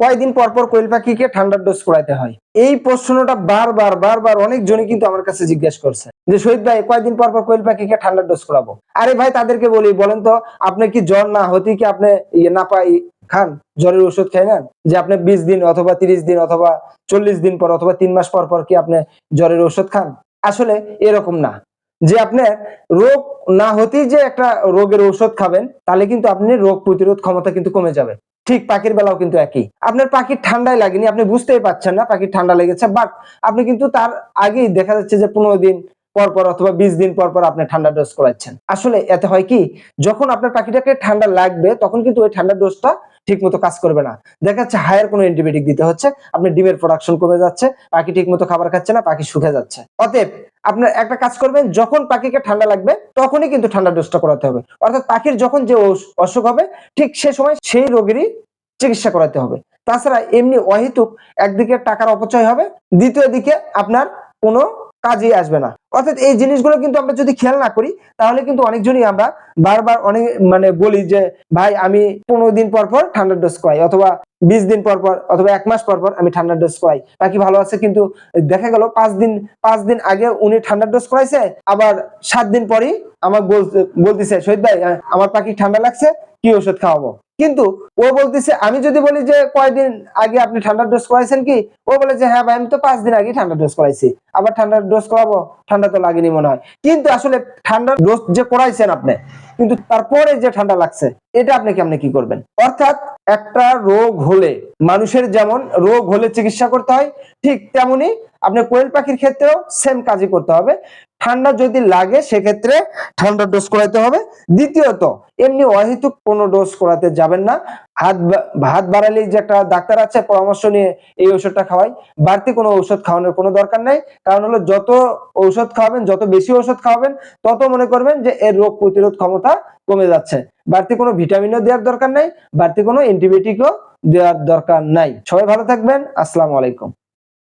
কয়দিন পর পর কোয়েল পাখিকে ঠান্ডার ডোজ করাইতে হয়? এই প্রশ্নটা বারবার বারবার অনেকজনই কিন্তু আমার কাছে জিজ্ঞেস করছে যে, শহীদ ভাই, কয়দিন পর পর কোয়েল পাখিকে ঠান্ডার ডোজ করাবো? আরে ভাই, তাদেরকে বলি, বলেন তো, আপনি কি জ্বর না হতে কি আপনি ইয়ে না পাই খান? জ্বরের ওষুধ খাই নেন? যে, আপনি বিশ দিন অথবা তিরিশ দিন অথবা চল্লিশ দিন পর অথবা তিন মাস পর পর কি আপনি জ্বরের ওষুধ খান? আসলে এরকম না। যে, আপনি রোগ না হতেই যে একটা রোগের ঔষধ খাবেন, তাহলে কিন্তু আপনি রোগ প্রতিরোধ ক্ষমতা কিন্তু কমে যাবে। ঠিক পাখির বেলাও কিন্তু একই। আপনার পাখির ঠান্ডাই লাগেনি, আপনি বুঝতেই পারছেন না পাখির ঠান্ডা লেগেছে বাট আপনি কিন্তু তার আগেই দেখা যাচ্ছে যে পনেরো দিন পরপর পর অথবা বিশ দিন পর পর আপনি ঠান্ডা ডোজ করাচ্ছেন। আসলে এতে হয় কি, যখন আপনার পাখিটাকে ঠান্ডা লাগবে, তখন কিন্তু ওই ঠান্ডা ডোজটা ঠিক মতো কাজ করবে না। দেখা যাচ্ছে হায়ার কোনো অ্যান্টিবায়োটিক দিতে হচ্ছে আপনার ডিমের প্রোডাকশন কমে যাচ্ছে, পাখি ঠিক মতো খাবার খাচ্ছে না, পাখি শুকে যাচ্ছে। অতএব আপনার একটা কাজ করবেন, যখন পাখিকে ঠান্ডা লাগবে, তখনই কিন্তু ঠান্ডা ডোজটা করাতে হবে। অর্থাৎ পাখির যখন যে অসুখ হবে, ঠিক সে সময় সেই রোগেরই চিকিৎসা করাতে হবে। তাছাড়া এমনি অহেতুক একদিকে টাকার অপচয় হবে, দ্বিতীয় দিকে আপনার কোনো কাজেই আসবে না। অর্থাৎ এই জিনিসগুলো কিন্তু আমরা যদি খেয়াল না করি, তাহলে কিন্তু অনেকজনই আমরা বারবার অনেক মানে বলি যে, ভাই, আমি পনেরো দিন পর পর ঠান্ডার ডোজ করাই অথবা বিশ দিন পর পর অথবা এক মাস পর পর আমি ঠান্ডার ডোজ করাই বাকি ভালো আছে কিন্তু দেখা গেল পাঁচ দিন পাঁচ দিন আগে উনি ঠান্ডার ডোজ করাইছে আবার সাত দিন পরই আমার বলতে- বলতেছে, শহীদ ভাই আমার পাখি ঠান্ডা লাগছে, কি ওষুধ খাওয়াবো? কিন্তু ও বলতেছে, আমি যদি বলি যে কয়দিন আগে আপনি ঠান্ডার ডোজ করাইছেন কি? ও বলে যে হ্যাঁ ভাই, আমি তো পাঁচ দিন আগে ঠান্ডার ডোজ করাইছি। আবার ঠান্ডার ডোজ করাবো, ঠান্ডা তো লাগেনি মনে হয়। কিন্তু আসলে ঠান্ডার ডোজ যে করাইছেন আপনি, কিন্তু তারপরে যে ঠান্ডা লাগছে, এটা আপনি কেমনে কি করবেন? অর্থাৎ একটা রোগ হলে, মানুষের যেমন রোগ হলে চিকিৎসা করতে হয়, ঠিক তেমনি আপনি কোয়েল পাখির ক্ষেত্রেও সেম কাজই করতে হবে। ঠান্ডা যদি লাগে, সেক্ষেত্রে ঠান্ডা ডোজ করাতে হবে। দ্বিতীয়ত, এমনি অহেতুক কোনো ডোজ করাতে যাবেন না। হাত হাত বাড়ালেই যে একটা ডাক্তার আছে, পরামর্শ নিয়ে এই ওষুধটা খাওয়াই। বাড়তি কোনো ঔষধ খাওয়ানোর কোনো দরকার নেই। কারণ হলো, যত ঔষধ খাওয়াবেন, যত বেশি ওষুধ খাওয়াবেন, তত মনে করবেন যে এর রোগ প্রতিরোধ ক্ষমতা কমে যাচ্ছে। বাড়তি কোনো ভিটামিনও দেওয়ার দরকার নাই, বাড়তি কোনো অ্যান্টিবায়োটিকও দেওয়ার দরকার নাই। সবাই ভালো থাকবেন। আসসালামু আলাইকুম।